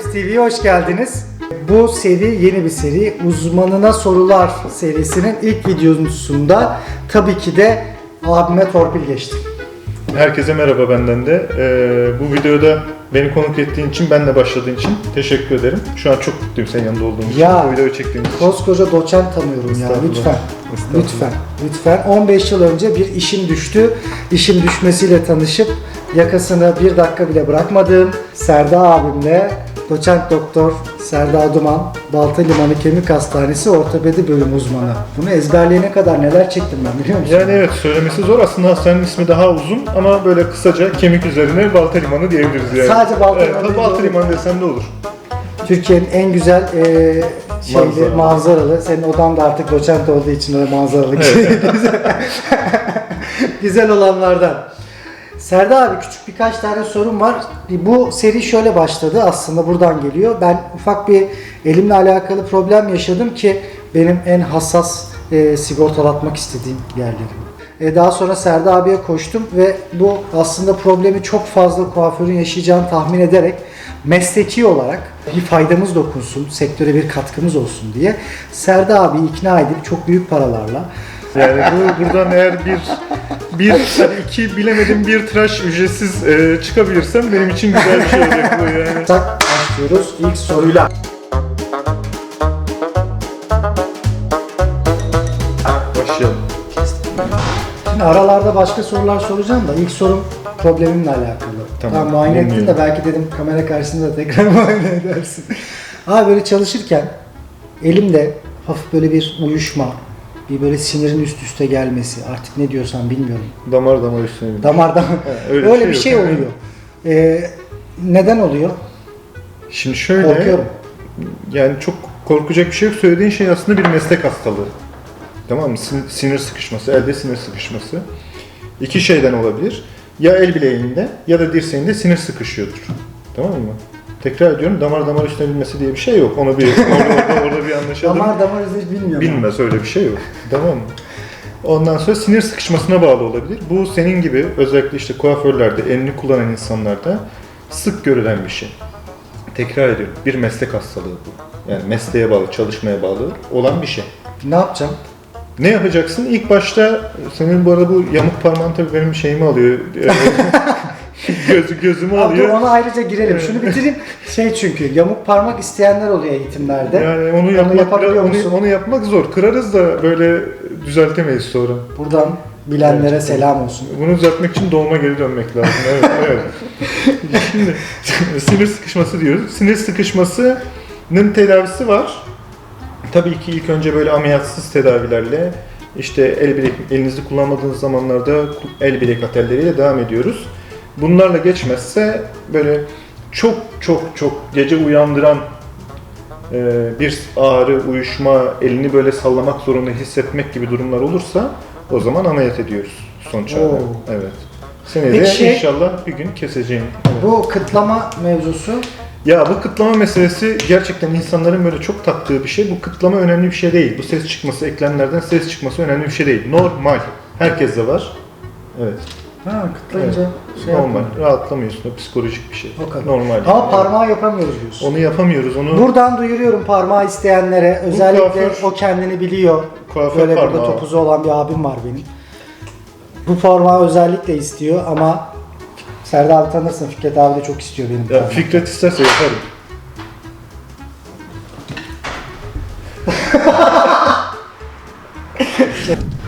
Labs TV'ye hoş geldiniz. Bu seri yeni bir seri. Uzmanına Sorular serisinin ilk videosunda tabii ki de abime torpil geçtim. Herkese merhaba benden de. Ee, bu videoda beni konuk ettiğin için, benle başladığın için teşekkür ederim. Şu an çok mutluyum senin yanında olduğum için. Ya. Bu videoyu çektiğin için. Koskoca doçent tanıyorum ya Estağfurullah. lütfen. Estağfurullah. Lütfen. Lütfen. 15 yıl önce bir işim düştü. İşim düşmesiyle tanışıp yakasını bir dakika bile bırakmadığım Serda abimle doçent doktor Serda Duman Balta Limanı Kemik Hastanesi ortopedi bölüm uzmanı. Bunu ezberleyene kadar neler çektim ben biliyor musun? Yani evet söylemesi zor. Aslında hastanenin ismi daha uzun ama böyle kısaca kemik üzerine Balta Limanı diyebiliriz yani. Sadece Balta evet, Limanı tabii Balta. Limanı desem de olur. Türkiye'nin en güzel e, şeyli, Manzaralı. manzaralı. Senin odan da artık doçent olduğu için öyle manzaralı. güzel, güzel olanlardan. Serda abi küçük birkaç tane sorum var. Bu seri şöyle başladı aslında buradan geliyor. Ben ufak bir elimle alakalı problem yaşadım ki benim en hassas e, sigortalatmak istediğim yerlerim. E, daha sonra Serda abiye koştum ve bu aslında problemi çok fazla kuaförün yaşayacağını tahmin ederek mesleki olarak bir faydamız dokunsun, sektöre bir katkımız olsun diye Serda abi ikna edip çok büyük paralarla Yani bu buradan eğer bir bir iki bilemedim bir tıraş ücretsiz e, çıkabilirsem benim için güzel bir şey olacak bu yani. tak başlıyoruz ilk soruyla. Başlayalım. Şimdi aralarda başka sorular soracağım da ilk sorum problemimle alakalı. Tamam, Tamam, muayene ettin de belki dedim kamera karşısında da tekrar muayene edersin. Abi böyle çalışırken elimde hafif böyle bir uyuşma, bir böyle sinirin üst üste gelmesi artık ne diyorsan bilmiyorum. Damar damar üstüne bir. Damardan öyle öyle, bir şey şey yok. oluyor. Ee, neden oluyor? Şimdi şöyle, Korkuyorum. yani çok korkacak bir şey yok. Söylediğin şey aslında bir meslek hastalığı. Tamam mı? Sin- Sinir sıkışması, elde sinir sıkışması. İki şeyden olabilir. Ya el bileğinde ya da dirseğinde sinir sıkışıyordur. Tamam mı? Tekrar ediyorum damar damar binmesi diye bir şey yok. Onu bir orada, orada, orada bir anlaşalım. Damar damar hiç bilmiyorum. Bilmez öyle bir şey yok. Tamam mı? Ondan sonra sinir sıkışmasına bağlı olabilir. Bu senin gibi özellikle işte kuaförlerde, elini kullanan insanlarda sık görülen bir şey. Tekrar ediyorum. Bir meslek hastalığı bu. Yani mesleğe bağlı, çalışmaya bağlı olan bir şey. Ne yapacağım? Ne yapacaksın? İlk başta senin bu arada bu yamuk parmağın tabii benim şeyimi alıyor. Gözü, gözümü Abi dur alıyor. ona ayrıca girelim. Şunu bitireyim. Şey çünkü yamuk parmak isteyenler oluyor eğitimlerde. Yani onu yapmak, yapabiliyor biraz- musun? onu, onu yapmak zor. Kırarız da böyle düzeltemeyiz sonra. Buradan bilenlere Evet. selam olsun. Bunu düzeltmek için doğuma geri dönmek lazım. Evet, evet. Şimdi sinir sıkışması diyoruz. Sinir sıkışmasının tedavisi var. Tabii ki ilk önce böyle ameliyatsız tedavilerle işte el bilek, elinizi kullanmadığınız zamanlarda el bilek atelleriyle devam ediyoruz. Bunlarla geçmezse böyle çok çok çok gece uyandıran e, bir ağrı, uyuşma, elini böyle sallamak zorunda hissetmek gibi durumlar olursa o zaman ameliyat ediyoruz son çare. Oo. Evet. Seni de Peki şey- inşallah bir gün keseceğim. Evet. Bu kıtlama mevzusu Ya bu kıtlama meselesi gerçekten insanların böyle çok taktığı bir şey. Bu kıtlama önemli bir şey değil. Bu ses çıkması, eklemlerden ses çıkması önemli bir şey değil. Normal. Herkeste var. Evet. Ha, kıtlayınca şey Normal. yapma. Rahatlamıyorsun. O psikolojik bir şey. O kadar. Normal. Ama Evet. parmağı yapamıyoruz diyorsun. Onu yapamıyoruz. Onu Buradan duyuruyorum parmağı isteyenlere. Özellikle kuaför- o kendini biliyor. kuaför Böyle burada parmağı. topuzu olan bir abim var benim. Bu parmağı özellikle istiyor ama Serdar abi tanırsın Fikret abi de çok istiyor benim Ya parmağı. Fikret isterse yaparım.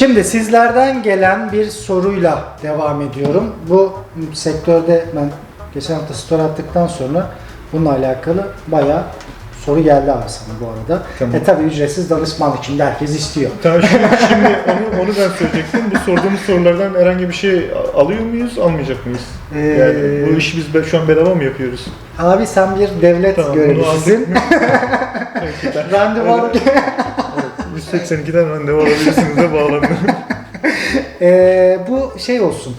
Şimdi sizlerden gelen bir soruyla devam ediyorum. Bu sektörde ben geçen hafta story attıktan sonra bununla alakalı bayağı soru geldi abi sana bu arada. Tamam. E tabi ücretsiz danışmanlık şimdi herkes istiyor. Tamam şimdi, şimdi onu, onu ben söyleyecektim. Bu sorduğumuz sorulardan herhangi bir şey alıyor muyuz, almayacak mıyız? Ee, Yani bu işi biz şu an bedava mı yapıyoruz? Abi sen bir devlet Tamam, görevlisisin. Randevu alıp 182'den randevu alabilirsiniz de bağlanın. Ee, bu şey olsun.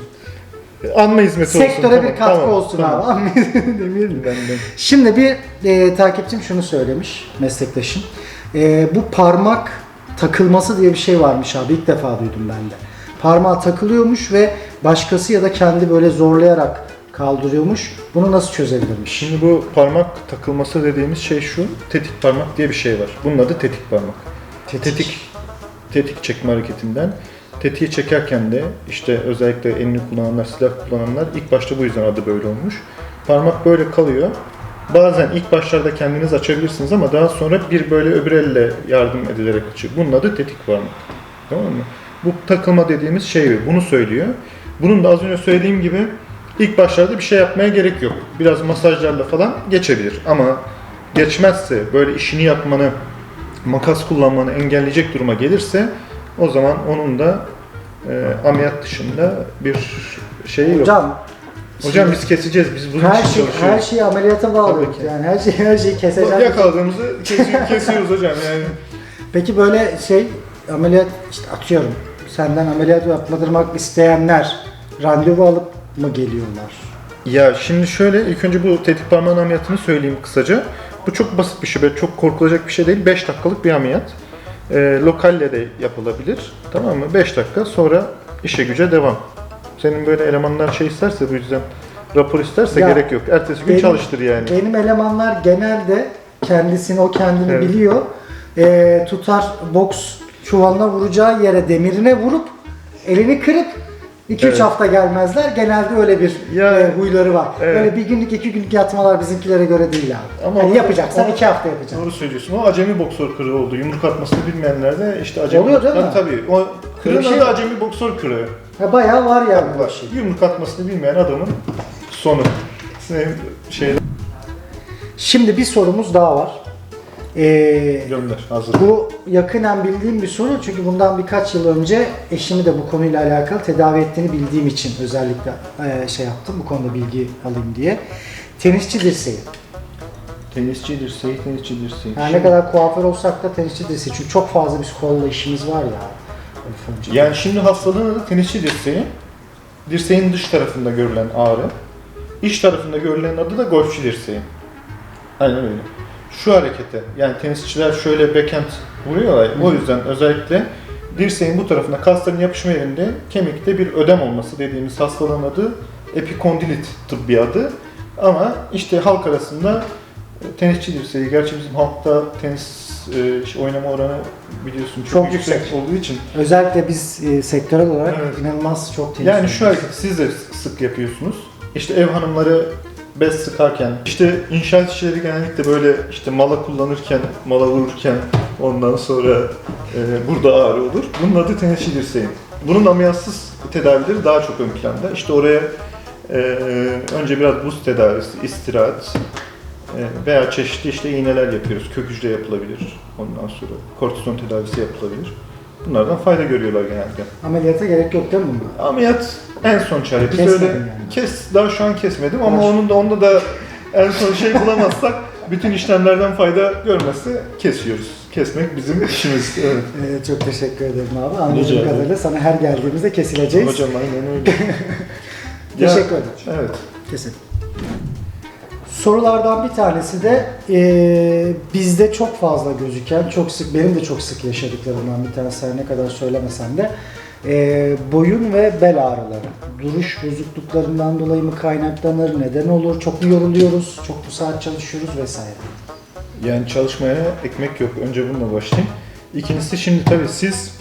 Anma hizmeti olsun. Sektöre tamam, bir katkı tamam, olsun tamam. abi. Demeyelim. Ben de. Şimdi bir e, takipçim şunu söylemiş meslektaşım. E, bu parmak takılması diye bir şey varmış abi ilk defa duydum ben de. Parmağı takılıyormuş ve başkası ya da kendi böyle zorlayarak kaldırıyormuş. Bunu nasıl çözebilirmiş? Şimdi bu parmak takılması dediğimiz şey şu. Tetik parmak diye bir şey var. Bunun adı tetik parmak. Tetik tetik çekme hareketinden tetiği çekerken de işte özellikle elini kullananlar, silah kullananlar ilk başta bu yüzden adı böyle olmuş. Parmak böyle kalıyor. Bazen ilk başlarda kendiniz açabilirsiniz ama daha sonra bir böyle öbür elle yardım edilerek açıyor. Bunun adı tetik parmak. Tamam mı? Bu takılma dediğimiz şey bunu söylüyor. Bunun da az önce söylediğim gibi ilk başlarda bir şey yapmaya gerek yok. Biraz masajlarla falan geçebilir ama geçmezse böyle işini yapmanı makas kullanmanı engelleyecek duruma gelirse o zaman onun da e, ameliyat dışında bir şeyi yok. Hocam Hocam biz keseceğiz. Biz bunun her için şey çalışıyoruz. her şeyi ameliyata bağlıyoruz. Yani her şey her şeyi keseceğiz. Yakaladığımızı kesi- kesiyoruz hocam yani. Peki böyle şey ameliyat işte atıyorum senden ameliyat yaptırmak isteyenler randevu alıp mı geliyorlar? Ya şimdi şöyle ilk önce bu tetik parmağın ameliyatını söyleyeyim kısaca. Bu çok basit bir şey, böyle çok korkulacak bir şey değil. 5 dakikalık bir ameliyat. Ee, lokalle de yapılabilir. Tamam mı? 5 dakika sonra işe güce devam. Senin böyle elemanlar şey isterse bu yüzden rapor isterse Ya, gerek yok. Ertesi gün benim- çalıştır yani. Benim elemanlar genelde kendisini o kendini Evet. biliyor. Ee, tutar boks çuvalına vuracağı yere demirine vurup elini kırıp 2-3 Evet. hafta gelmezler. Genelde öyle bir Ya, e, huyları var. evet. Öyle bir günlük iki günlük yatmalar bizimkilere göre değil abi. Ama Yani yapacaksan o- 2 hafta yapacaksın. Doğru söylüyorsun. O acemi boksör kırığı oldu. Yumruk atmasını bilmeyenler de işte acemi Oluyor değil mi? Tabii tabii. O kırığın şey adı acemi boksör kırığı. Ha, bayağı var yani bu Var. şey. Yumruk atmasını bilmeyen adamın sonu. Şey Şimdi bir sorumuz daha var. Ee, gönder hazır. Bu yakından bildiğim bir soru çünkü bundan birkaç yıl önce eşimi de bu konuyla alakalı tedavi ettiğini bildiğim için özellikle e, şey yaptım bu konuda bilgi alayım diye. Tenisçi dirseği. Tenisçi dirseği, tenisçi dirseği. Yani ne kadar kuaför olsak da tenisçi dirseği çünkü çok fazla biz kolla işimiz var ya. Yani şimdi hastalığın adı tenisçi dirseği. Dirseğin dış tarafında görülen ağrı. İç tarafında görülen adı da golfçü dirseği. Aynen öyle. Şu harekete, yani tenisçiler şöyle backhand vuruyorlar. ya, O yüzden özellikle dirseğin bu tarafına kasların yapışma yerinde kemikte bir ödem olması dediğimiz hastalığın adı epikondilit tıbbi adı. Ama işte halk arasında e, tenisçi dirseği, gerçi bizim halkta tenis e, işte oynama oranı biliyorsun çok, Çok yüksek, yüksek. olduğu için Özellikle biz e, sektörel olarak Evet. inanılmaz çok tenis yani şu hareketi siz de sık yapıyorsunuz. İşte ev hanımları bez sıkarken, işte inşaat işçileri genellikle böyle işte mala kullanırken, mala vururken ondan sonra e, burada ağrı olur. Bunun adı tenisçi dirseği. Bunun ameliyatsız tedavileri daha çok ön planda. İşte oraya e, önce biraz buz tedavisi, istirahat e, veya çeşitli işte iğneler yapıyoruz. Kök hücre yapılabilir. Ondan sonra kortizon tedavisi yapılabilir. Bunlardan fayda görüyorlar genellikle. Ameliyata gerek yok değil mi bunda? Ameliyat en son çare. Biz Kesmedin öyle yani. kes daha şu an kesmedim ama onun da onda da en son şey bulamazsak bütün işlemlerden fayda görmezse kesiyoruz. Kesmek bizim işimiz. Evet. Ee, çok teşekkür ederim abi. Anladığım Rica ederim. kadarıyla sana her geldiğimizde kesileceğiz. Hocam aynen öyle. Teşekkür ederim. Evet. Kesin. Sorulardan bir tanesi de eee, bizde çok fazla gözüken, çok sık, benim de çok sık yaşadıklarımdan bir tanesi ne kadar söylemesem de eee, boyun ve bel ağrıları. Duruş bozukluklarından dolayı mı kaynaklanır, neden olur, çok mu yoruluyoruz, çok mu saat çalışıyoruz vesaire. Yani çalışmaya ekmek yok. Önce bununla başlayayım. İkincisi şimdi tabii siz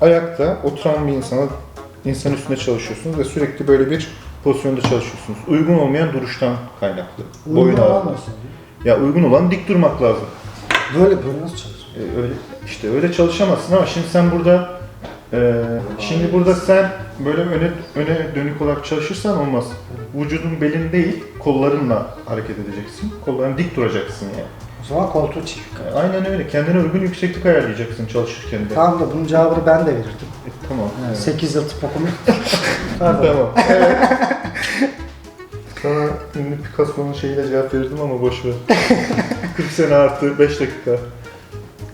ayakta oturan bir insana insan üstünde çalışıyorsunuz ve sürekli böyle bir pozisyonda çalışıyorsunuz. Uygun olmayan duruştan kaynaklı. Uygun Boyun olan nasıl oluyor? Ya uygun olan dik durmak lazım. Böyle böyle nasıl çalışıyor? E, öyle işte öyle çalışamazsın ama şimdi sen burada e, şimdi burada sen böyle öne öne dönük olarak çalışırsan olmaz. Vücudun belin değil, kollarınla hareket edeceksin. Kolların dik duracaksın yani. O zaman koltuğu. E, Aynen öyle. Kendine uygun yükseklik ayarlayacaksın çalışırken de. Tamam da bunun cevabını ben de verirdim. Tamam. Evet. 8 yıl tıp okumuş. Pardon. Tamam. Evet. Sana ünlü Picasso'nun şeyiyle cevap verirdim ama boş ver. 40 sene artı 5 dakika.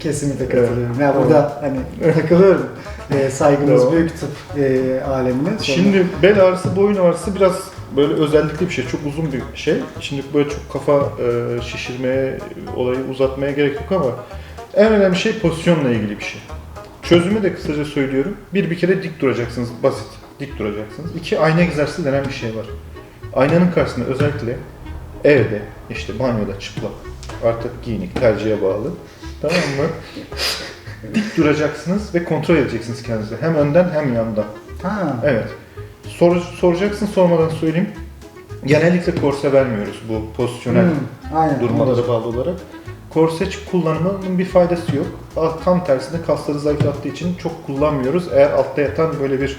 Kesinlikle katılıyorum. Ya Tamam. burada hani takılıyorum. Ee, saygımız Tamam. büyük tıp e, alemine. Sonra- Şimdi bel ağrısı, boyun ağrısı biraz böyle özellikli bir şey, çok uzun bir şey. Şimdi böyle çok kafa e, şişirmeye, olayı uzatmaya gerek yok ama en önemli şey pozisyonla ilgili bir şey. Çözümü de kısaca söylüyorum. Bir, bir kere dik duracaksınız, basit. Dik duracaksınız. İki, ayna egzersizi denen bir şey var. Aynanın karşısında özellikle evde, işte banyoda çıplak, artık giyinik, tercihe bağlı. Tamam mı? Dik duracaksınız ve kontrol edeceksiniz kendinizi. Hem önden hem yandan. Ha. Evet. Sor, soracaksın sormadan söyleyeyim. Genellikle korse vermiyoruz bu pozisyonel Hmm, aynen. durmalara bağlı olarak. Korse kullanımının bir faydası yok. Tam tersine kasları zayıflattığı için çok kullanmıyoruz. Eğer altta yatan böyle bir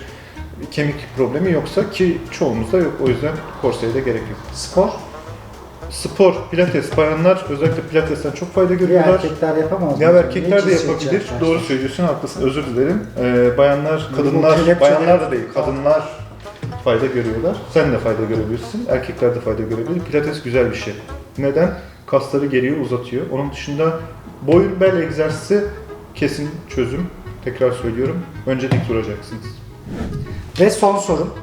kemik problemi yoksa ki çoğumuzda yok. O yüzden korseye de gerek yok. Spor. Spor, pilates, bayanlar özellikle pilatesten çok fayda görüyorlar. erkekler yapamaz mı? Ya erkekler de yapabilir. Doğru söylüyorsun, haklısın. Özür dilerim. Ee, bayanlar, kadınlar, bayanlar da değil, kadınlar fayda görüyorlar. Sen de fayda görebilirsin. Erkekler de fayda görebilir. Pilates güzel bir şey. Neden? Kasları geriye uzatıyor. Onun dışında boyun bel egzersizi kesin çözüm. Tekrar söylüyorum. Önce dik duracaksınız. Ve son sorum.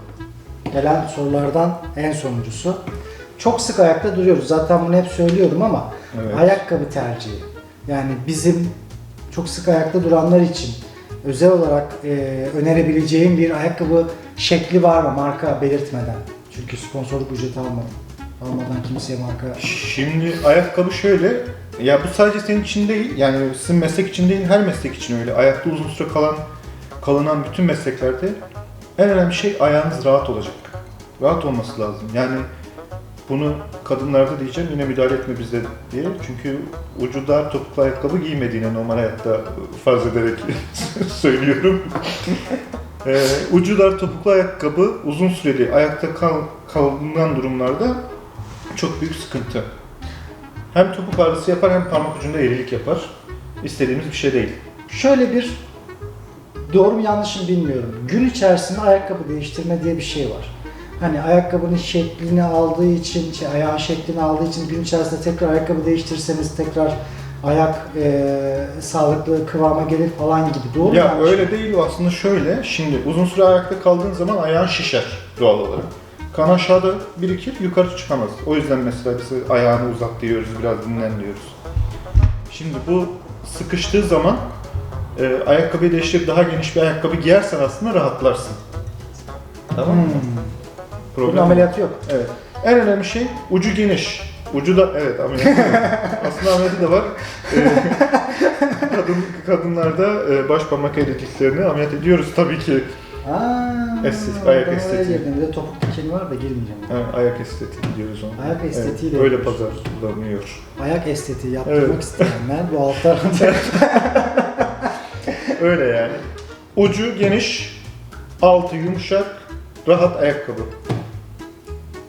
Gelen sorulardan en sonuncusu. Çok sık ayakta duruyoruz. Zaten bunu hep söylüyorum ama Evet. ayakkabı tercihi. Yani bizim çok sık ayakta duranlar için özel olarak e, önerebileceğim bir ayakkabı şekli var mı marka belirtmeden? Çünkü sponsorluk ücreti almadım. Almadan kimseye marka... Şimdi ayakkabı şöyle, ya bu sadece senin için değil, yani sizin meslek için değil, her meslek için öyle. Ayakta uzun süre kalan, kalınan bütün mesleklerde en önemli şey ayağınız rahat olacak. Rahat olması lazım. Yani bunu kadınlarda diyeceğim, yine müdahale etme bize diye. Çünkü ucu dar topuklu ayakkabı giymediğine normal hayatta farz ederek söylüyorum. Ee, ucu dar topuklu ayakkabı uzun süreli ayakta kal, kalınan durumlarda çok büyük sıkıntı. Hem topuk ağrısı yapar hem parmak ucunda eğrilik yapar. İstediğimiz bir şey değil. Şöyle bir doğru mu yanlış mı bilmiyorum. Gün içerisinde ayakkabı değiştirme diye bir şey var. Hani ayakkabının şeklini aldığı için, şey, ayağın şeklini aldığı için gün içerisinde tekrar ayakkabı değiştirseniz tekrar ayak eee, sağlıklı kıvama gelir falan gibi. Doğru mu ya yanlış mı? öyle değil o aslında şöyle. Şimdi uzun süre ayakta kaldığın zaman ayağın şişer doğal olarak. Kan aşağıda birikir, yukarı çıkamaz. O yüzden mesela biz ayağını uzat diyoruz, biraz dinlen diyoruz. Şimdi bu sıkıştığı zaman e, ayakkabıyı değiştirip daha geniş bir ayakkabı giyersen aslında rahatlarsın. Tamam mı? Hmm. Bunun Problem ameliyatı yok. Evet. En önemli şey ucu geniş. Ucu da evet ameliyatı var. Aslında ameliyatı da var. Ee, kadın kadınlarda e, baş parmak eğriliklerini ameliyat ediyoruz tabii ki. Aa, Estetik, ayak ben oraya estetiği. girdim. Bir de topuk dikeni var da girmeyeceğim. Ha, ayak estetiği diyoruz ona. Ayak estetiği de evet, öyle yapıyoruz. pazarlanıyor. Ayak estetiği yaptırmak Evet. isteyenler bu altta Öyle yani. Ucu geniş, altı yumuşak, rahat ayakkabı.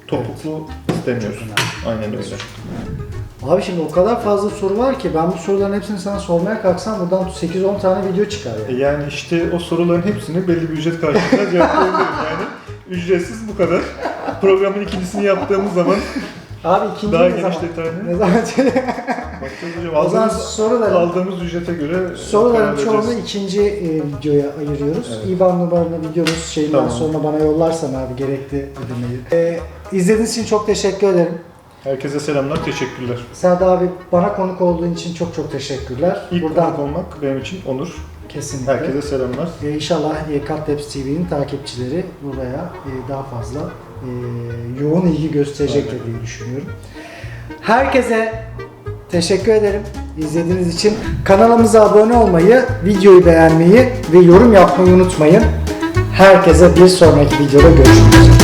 Topuklu istemiyoruz. Çok Aynen öyle. Abi şimdi o kadar fazla soru var ki ben bu soruların hepsini sana sormaya kalksam buradan 8-10 tane video çıkar yani. Yani işte o soruların hepsini belli bir ücret karşılığında cevaplayabiliriz yani. Ücretsiz bu kadar. Programın ikincisini yaptığımız zaman Abi ikinci daha ne geniş detaylı. Ne zaman? Bakacağız hocam. o zaman Aldığımız, soruları, aldığımız ücrete göre soruların çoğunu ikinci e, videoya ayırıyoruz. Evet. İban numaranı videonuz şeyinden Tamam. sonra bana yollarsan abi gerekli ödemeyi. E, izlediğiniz için çok teşekkür ederim. Herkese selamlar, teşekkürler. Serdar abi bana konuk olduğun için çok çok teşekkürler. İlk Buradan konuk olmak benim için onur. kesinlikle. Herkese selamlar. E, inşallah e, Katleps TV'nin takipçileri buraya e, daha fazla e, yoğun ilgi gösterecektir diye düşünüyorum. Herkese teşekkür ederim izlediğiniz için. Kanalımıza abone olmayı, videoyu beğenmeyi ve yorum yapmayı unutmayın. Herkese bir sonraki videoda görüşürüz.